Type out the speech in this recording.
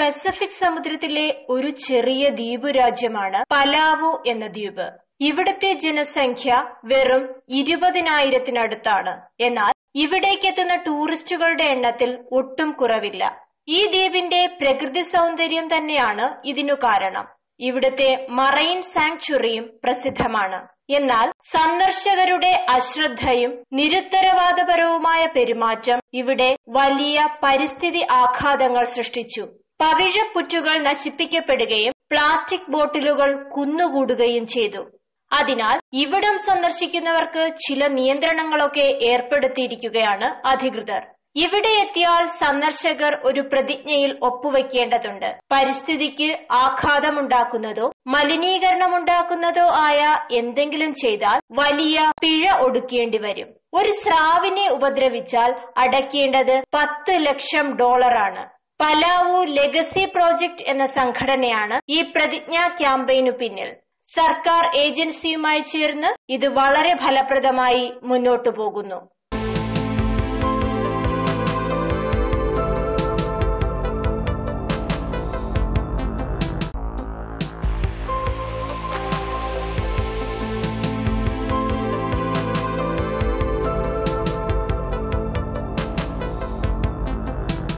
Pacific സമുദ്രത്തിലെ ഒരു ചെറിയ ദ്വീപ് രാജ്യമാണ് പലാവു എന്ന ദ്വീപ്. ഇവിടത്തെ ജനസംഖ്യ വെറും ഇരുപതിനായിരത്തിനടുത്താണ്. എന്നാൽ ഇവിടേക്കെത്തുന്ന ടൂറിസ്റ്റുകളുടെ എണ്ണത്തിൽ ഒട്ടും കുറവില്ല. ഈ ദ്വീപിന്റെ പ്രകൃതി സൗന്ദര്യം തന്നെയാണ് ഇതിനു കാരണം. ഇവിടുത്തെ മറൈൻ സാങ്ച്വറിയും പ്രസിദ്ധമാണ്. എന്നാൽ സന്ദർശകരുടെ അശ്രദ്ധയും നിരുത്തരവാദപരവുമായ പെരുമാറ്റം ഇവിടെ വലിയ പരിസ്ഥിതി ആഘാതങ്ങൾ സൃഷ്ടിച്ചു. പവിഴപ്പുറ്റുകൾ നശിപ്പിക്കപ്പെടുകയും പ്ലാസ്റ്റിക് ബോട്ടിലുകൾ കുന്നുകൂടുകയും ചെയ്തു. അതിനാൽ ഇവിടം സന്ദർശിക്കുന്നവർക്ക് ചില നിയന്ത്രണങ്ങളൊക്കെ ഏർപ്പെടുത്തിയിരിക്കുകയാണ് അധികൃതർ. ഇവിടെ എത്തിയാൽ സന്ദർശകർ ഒരു പ്രതിജ്ഞയിൽ ഒപ്പുവെക്കേണ്ടതുണ്ട്. പരിസ്ഥിതിക്ക് ആഘാതമുണ്ടാക്കുന്നതോ മലിനീകരണമുണ്ടാക്കുന്നതോ ആയ എന്തെങ്കിലും ചെയ്താൽ വലിയ പിഴ ഒടുക്കേണ്ടി വരും ഒരു സ്രാവിനെ ഉപദ്രവിച്ചാൽ അടയ്ക്കേണ്ടത് പത്ത് ലക്ഷം ഡോളറാണ്. പലാവു ലെഗസി പ്രോജക്ട് എന്ന സംഘടനയാണ് ഈ പ്രതിജ്ഞാ ക്യാമ്പയിനു പിന്നിൽ. സർക്കാർ ഏജൻസിയുമായി ചേർന്ന് ഇത് വളരെ ഫലപ്രദമായി മുന്നോട്ടു പോകുന്നു.